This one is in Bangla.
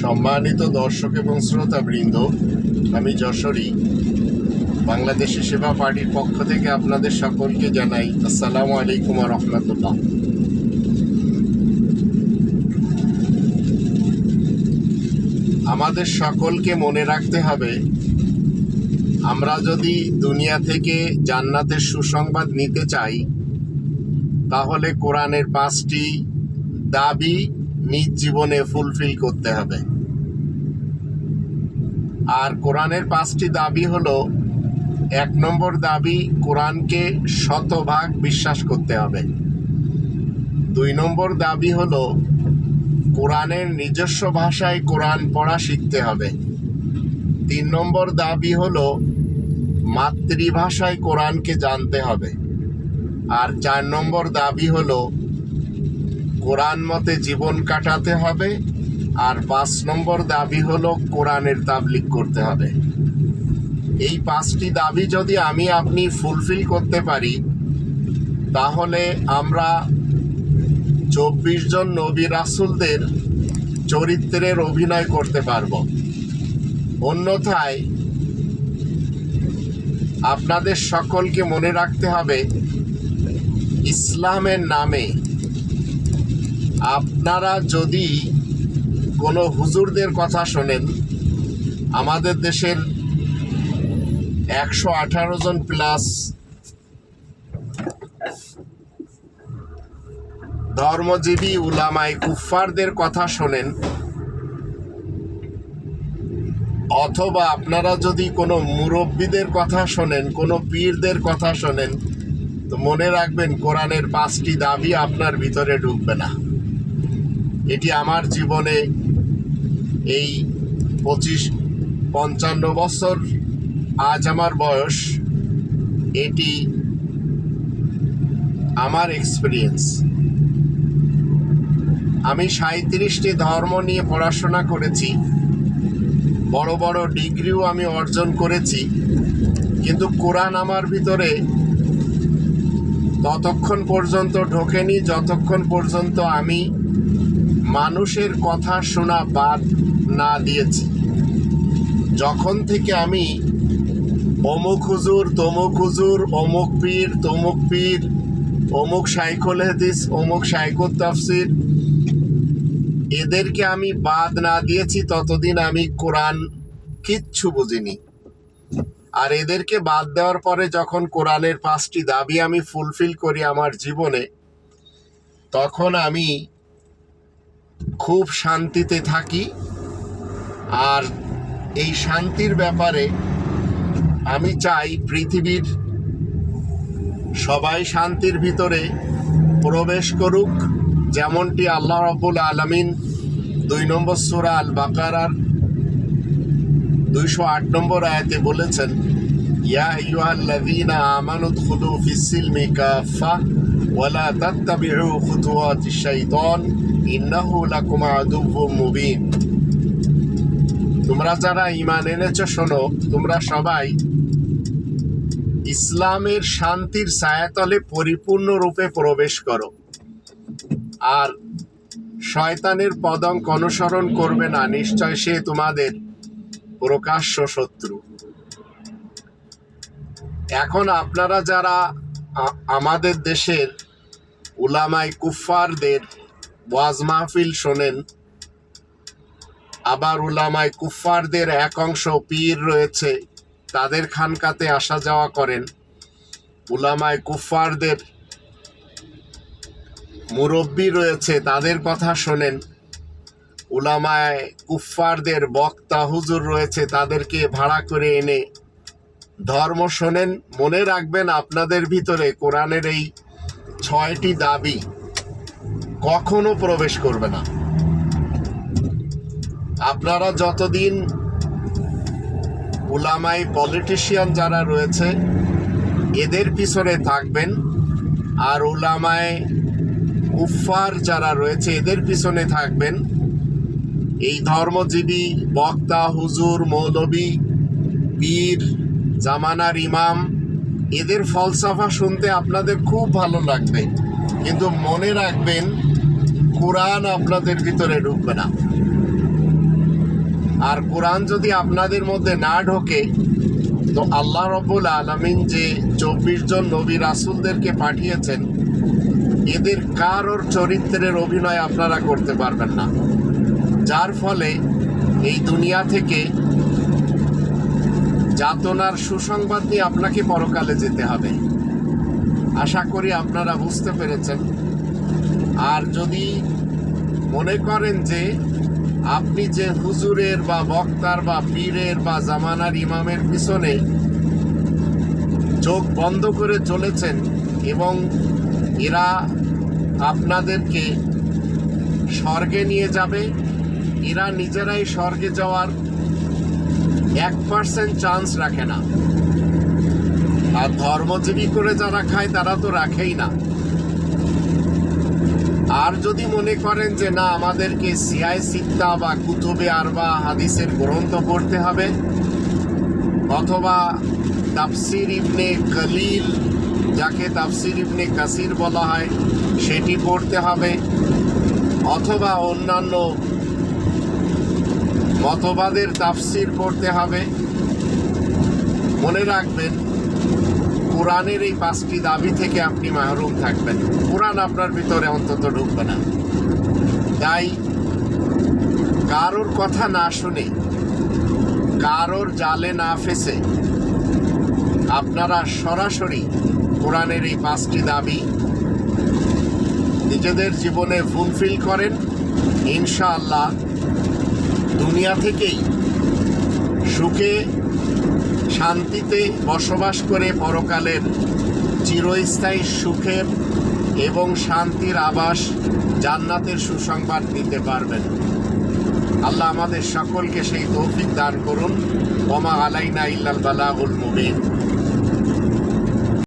সম্মানিত দর্শক এবং শ্রোতাবৃন্দ, আমি যশোরী। বাংলাদেশি সেবা পার্টির পক্ষ থেকে আপনাদের সকলকে জানাই আসসালামু আলাইকুম রহমতুল্লাহ। আমাদের সকলকে মনে রাখতে হবে, আমরা যদি দুনিয়া থেকে জান্নাতের সুসংবাদ নিতে চাই, তাহলে কোরআনের পাঁচটি দাবি নিজ জীবনে ফুলফিল করতে হবে। আর কোরআনের পাঁচটি দাবি হলো, এক নম্বর দাবি, কোরআনকে শতভাগ বিশ্বাস করতে হবে। দুই নম্বর দাবি হলো, কোরআনের নিজস্ব ভাষায় কোরআন পড়া শিখতে হবে। তিন নম্বর দাবি হলো, মাতৃভাষায় কোরআনকে জানতে হবে। আর চার নম্বর দাবি হলো কোরআন মতে জীবন কাটাতে হবে, আর পাঁচ নম্বর দাবি হলো কোরআনের তাবলিক করতে হবে। এই পাঁচটি দাবি যদি আমি আপনি ফুলফিল করতে পারি, তাহলে আমরা চব্বিশ জন নবী রাসুলদের চরিত্রের অভিনয় করতে পারব। অন্যথায় আপনাদের সকলকে মনে রাখতে হবে, ইসলামের নামে আপনারা যদি কোনো হুজুরদের কথা শোনেন, আমাদের দেশের একশো আঠারো জন প্লাস ধর্মজীবী উলামাই কুফফারদের কথা শোনেন, অথবা আপনারা যদি কোনো মুরব্বীদের কথা শোনেন, কোনো পীরদের কথা শোনেন, তো মনে রাখবেন কোরআনের পাঁচটি দাবি আপনার ভিতরে ঢুকবে না। এটি আমার জীবনে এই পঁচিশ পঞ্চান্ন বছর, আজ আমার বয়স, এটি আমার এক্সপিরিয়েন্স আমি সাঁত্রিশটি ধর্ম নিয়ে পড়াশোনা করেছি, বড় বড় ডিগ্রিও আমি অর্জন করেছি, কিন্তু কোরআন আমার ভিতরে ততক্ষণ পর্যন্ত ঢোকেনি, যতক্ষণ পর্যন্ত আমি মানুষের কথা শোনা বাদ না দিয়েছি। যখন থেকে আমি অমুক হুজুর, তমুক হুজুর, অমুক পীর, তমুক পীর, অমুক সাইকুল হাদিস, অমুক সাইকুল তাফসির, এদেরকে আমি বাদ না দিয়েছি, ততদিন আমি কোরআন কিচ্ছু বুঝিনি। আর এদেরকে বাদ দেওয়ার পরে যখন কোরআনের পাঁচটি দাবি আমি ফুলফিল করি আমার জীবনে, তখন আমি খুব শান্তিতে থাকি। আর এই শান্তির ব্যাপারে আমি চাই পৃথিবীর সবাই শান্তির ভিতরে প্রবেশ করুক, যেমনটি আল্লাহ রবুল আলমিন দুই নম্বর সুরা আল বাকারার দুইশো আট নম্বর আয়াতে বলেছেন, ইয়া আইয়ুহাল্লাযীনা আমানু দুখুলু ফিস-সিলমি কাফা ওয়ালা তাত্তাবিউ খুতুওয়াতিশ শাইতান। ইন্নাহু লাকুম আদুউম মুবিন। তোমরা যারা ঈমান এনেছো, শোনো, তোমরা সবাই ইসলামের শান্তির ছায়াতলে পরিপূর্ণরূপে প্রবেশ করো। আর শয়তানের পদঙ্ক অনুসরণ করবে না, নিশ্চয় সে তোমাদের প্রকাশ্য শত্রু। এখন আপনারা যারা আমাদের দেশের উলামাই কুফফারদের ওয়াজ মাহফিল শোনেন। আবার উলামায় কুফফারদের এক অংশ পীর রয়েছে, তাদের খানকাতে আসা যাওয়া করেন। উলামায় কুফফারদের মুরব্বী রয়েছে, তাদের কথা শোনেন। উলামায় কুফফারদের বক্তা হুজুর রয়েছে, তাদেরকে ভাড়া করে এনে ধর্ম শোনেন। মনে রাখবেন, আপনাদের ভিতরে কোরআনের এই ছয়টি দাবি কখনো প্রবেশ করবে না। আপনারা যতদিন উলামাই পলিটিশিয়ান যারা রয়েছে, এদের পিছনে থাকবেন আর উলামায় কুফফার যারা রয়েছে, এদের পিছনে থাকবেন। এই ধর্মজীবী বক্তা, হুজুর, মৌলবী, পীর, জামানার ইমাম, এদের ফলসাফা শুনতে আপনাদের খুব ভালো লাগবে। কিন্তু মনে রাখবেন কোরআন আপনাদের ভিতরে ঢুকবে না। আর কোরআন যদি আপনাদের মধ্যে না ঢোকে, তো আল্লাহ রব্বুল আলমিন যে চব্বিশ জন নবী রাসুলদেরকে পাঠিয়েছেন, এদের কারোর চরিত্রের অভিনয় আপনারা করতে পারবেন না। যার ফলে এই দুনিয়া থেকে যাতনার সুসংবাদ নিয়ে আপনাকে পরকালে যেতে হবে। আশা করি আপনারা বুঝতে পেরেছেন। আর যদি মনে করেন যে আপনি যে হুজুরের বা বক্তার বা পীরের বা জামানার ইমামের পিছনে চোখ বন্ধ করে চলেছেন এবং এরা আপনাদেরকে স্বর্গে নিয়ে যাবে, এরা নিজেরাই স্বর্গে যাওয়ার এক পার্সেন্ট চান্স রাখে না। আর ধর্মজীবী করে যারা খায়, তারা তো রাখেই না। আর যদি মনে করেন যে না, আমাদেরকে সিয়াই সিত্তা বা কুতুবে আর বা হাদিসের গ্রন্থ পড়তে হবে, অথবা তাফসির ইবনে কলিল যাকে তাফসির ইবনে কাসির বলা হয়, সেটি পড়তে হবে, অথবা অন্যান্য মতবাদের তাফসির পড়তে হবে। মনে রাখবেন কোরআনের এই পাঁচটি দাবি থেকে আপনি মাহরুম থাকবেন। কোরআন আপনার ভিতরে অন্তত ঢুকবে না। তাই কারোর কথা না শুনে, কারোর জালে না ফেসে, আপনারা সরাসরি কোরআনের এই পাঁচটি দাবি নিজেদের জীবনে ফুলফিল করেন। ইনশাআল্লাহ দুনিয়া থেকেই সুখে শান্তিতে বসবাস করে পরকালের চিরস্থায়ী সুখের এবং শান্তির আবাস জান্নাতের সুসংবাদ দিতে পারবেন। আল্লাহ আমাদের সকলকে সেই তৌফিক দান করুন। ওমা আলাইনা ইল্লাল বালাগুল মুবিন।